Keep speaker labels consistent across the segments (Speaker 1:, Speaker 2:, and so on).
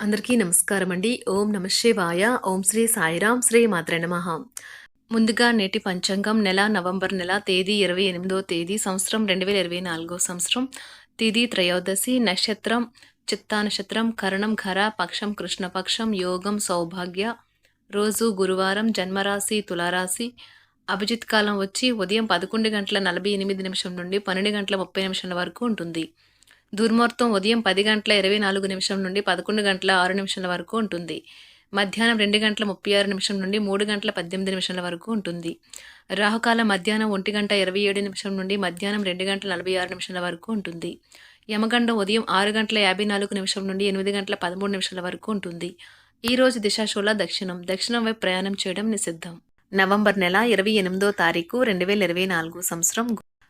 Speaker 1: అందరికీ నమస్కారం అండి. ఓం నమ శివాయ. ఓం శ్రీ సాయిరాం శ్రీ మాత్ర నమః. ముందుగా నేటి పంచాంగం నెల నవంబర్ నెల తేదీ ఇరవై ఎనిమిదో తేదీ సంవత్సరం రెండు వేల ఇరవై నాలుగో సంవత్సరం. తిథి త్రయోదశి నక్షత్రం చిత్తా నక్షత్రం కరణం ఖర పక్షం కృష్ణపక్షం యోగం సౌభాగ్య. రోజు గురువారం జన్మరాశి తులారాశి. అభిజిత్ కాలం వచ్చి ఉదయం పదకొండు గంటల నలభై ఎనిమిది నిమిషం నుండి పన్నెండు గంటల ముప్పై నిమిషాల వరకు ఉంటుంది. దుర్ముహూర్తం ఉదయం పది గంటల ఇరవై నాలుగు నిమిషం నుండి పదకొండు గంటల ఆరు నిమిషాల వరకు ఉంటుంది. మధ్యాహ్నం రెండు గంటల ముప్పై ఆరు నిమిషం నుండి మూడు గంటల పద్దెనిమిది నిమిషాల వరకు ఉంటుంది. రాహుకాలం మధ్యాహ్నం ఒంటి గంట ఇరవై ఏడు నిమిషం నుండి మధ్యాహ్నం రెండు గంటల నలభై ఆరు నిమిషాల వరకు ఉంటుంది. యమగండం ఉదయం ఆరు గంటల యాభై నాలుగు నిమిషం నుండి ఎనిమిది గంటల పదమూడు నిమిషాల వరకు ఉంటుంది. ఈ రోజు దిశాశూల దక్షిణం. దక్షిణం వైపు ప్రయాణం చేయడం నిషిద్ధం. నవంబర్ నెల ఇరవై ఎనిమిదో తారీఖు రెండు వేల ఇరవై నాలుగు సంవత్సరం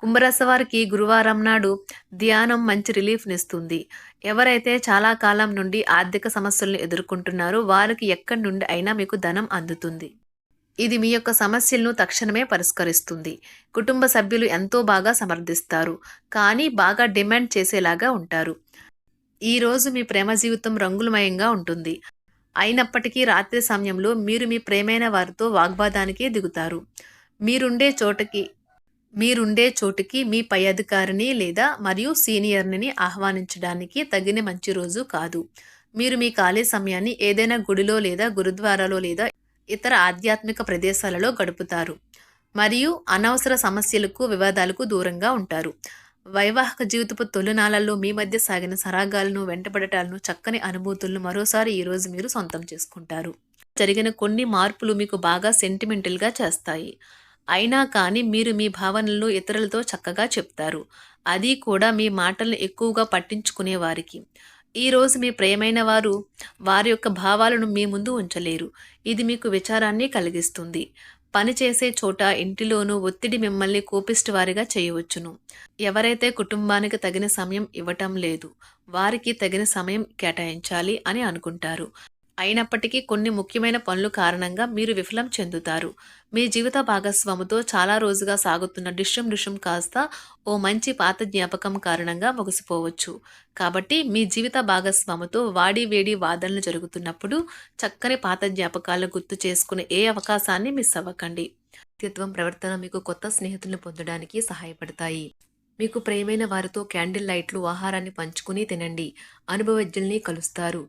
Speaker 1: కుంభరాశి వారికి గురువారం నాడు ధ్యానం మంచి రిలీఫ్నిస్తుంది ఎవరైతే చాలా కాలం నుండి ఆర్థిక సమస్యలను ఎదుర్కొంటున్నారో వారికి ఎక్కడి నుండి అయినా మీకు ధనం అందుతుంది. ఇది మీ యొక్క సమస్యలను తక్షణమే పరిష్కరిస్తుంది. కుటుంబ సభ్యులు ఎంతో బాగా సమర్థిస్తారు. కానీ బాగా డిమాండ్ చేసేలాగా ఉంటారు. ఈరోజు మీ ప్రేమ జీవితం రంగులమయంగా ఉంటుంది. అయినప్పటికీ రాత్రి సమయంలో మీరు మీ ప్రేమైన వారితో వాగ్వాదానికి దిగుతారు. మీరుండే చోటకి మీరుండే చోటుకి మీ పై అధికారిని లేదా మరియు సీనియర్ని ఆహ్వానించడానికి తగిన మంచి రోజు కాదు. మీరు మీ ఖాళీ సమయాన్ని ఏదైనా గుడిలో లేదా గురుద్వారాలో లేదా ఇతర ఆధ్యాత్మిక ప్రదేశాలలో గడుపుతారు. మరియు అనవసర సమస్యలకు వివాదాలకు దూరంగా ఉంటారు. వైవాహిక జీవితపు తొలినాళ్ళలో మీ మధ్య సాగిన సరాగాలను వెంటబడటాలను చక్కని అనుభూతులను మరోసారి ఈరోజు మీరు సొంతం చేసుకుంటారు. జరిగిన కొన్ని మార్పులు మీకు బాగా సెంటిమెంటల్గా చేస్తాయి. అయినా కానీ మీరు మీ భావనలు ఇతరులతో చక్కగా చెప్తారు. అది కూడా మీ మాటలను ఎక్కువగా పట్టించుకునే వారికి. ఈరోజు మీ ప్రియమైన వారు వారి యొక్క భావాలను మీ ముందు ఉంచలేరు. ఇది మీకు విచారాన్ని కలిగిస్తుంది. పని చేసే చోట ఇంటిలోనూ ఒత్తిడి మిమ్మల్ని కోపిస్ట్ వారిగా చేయవచ్చును. ఎవరైతే కుటుంబానికి తగిన సమయం ఇవ్వటం లేదు వారికి తగిన సమయం కేటాయించాలి అని అనుకుంటారు. అయినప్పటికీ కొన్ని ముఖ్యమైన పనులు కారణంగా మీరు విఫలం చెందుతారు. మీ జీవిత భాగస్వాముతో చాలా రోజుగా సాగుతున్న డిషం డిషం కాస్త ఓ మంచి పాత జ్ఞాపకం కారణంగా ముగిసిపోవచ్చు. కాబట్టి మీ జీవిత భాగస్వాముతో వాడి వేడి వాదనలు జరుగుతున్నప్పుడు చక్కని పాత జ్ఞాపకాలను గుర్తు చేసుకునే ఏ అవకాశాన్ని మిస్ అవ్వకండి. వ్యక్తిత్వం ప్రవర్తన మీకు కొత్త స్నేహితులను పొందడానికి సహాయపడతాయి. మీకు ప్రేమైన వారితో క్యాండిల్ లైట్లు ఆహారాన్ని పంచుకుని తినండి. అనుభవజ్ఞుల్ని కలుస్తారు.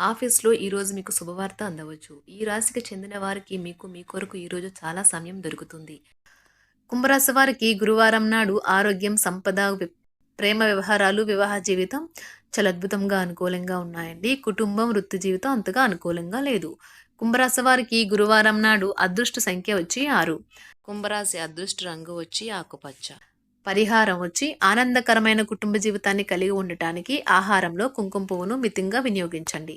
Speaker 1: ఆఫీస్లో ఈరోజు మీకు శుభవార్త అందవచ్చు. ఈ రాశికి చెందిన వారికి మీకు మీ కొరకు ఈరోజు చాలా సమయం దొరుకుతుంది. కుంభరాశి వారికి గురువారం నాడు ఆరోగ్యం సంపద ప్రేమ వ్యవహారాలు వివాహ జీవితం చాలా అద్భుతంగా అనుకూలంగా ఉన్నాయండి. కుటుంబం వృత్తి జీవితం అంతగా అనుకూలంగా లేదు. కుంభరాశి వారికి గురువారం నాడు అదృష్ట సంఖ్య వచ్చి ఆరు. కుంభరాశి అదృష్ట రంగు వచ్చి ఆకుపచ్చ. పరిహారం వచ్చి ఆనందకరమైన కుటుంబ జీవితాన్ని కలిగి ఉండటానికి ఆహారంలో కుంకుమ పువ్వును మితంగా వినియోగించండి.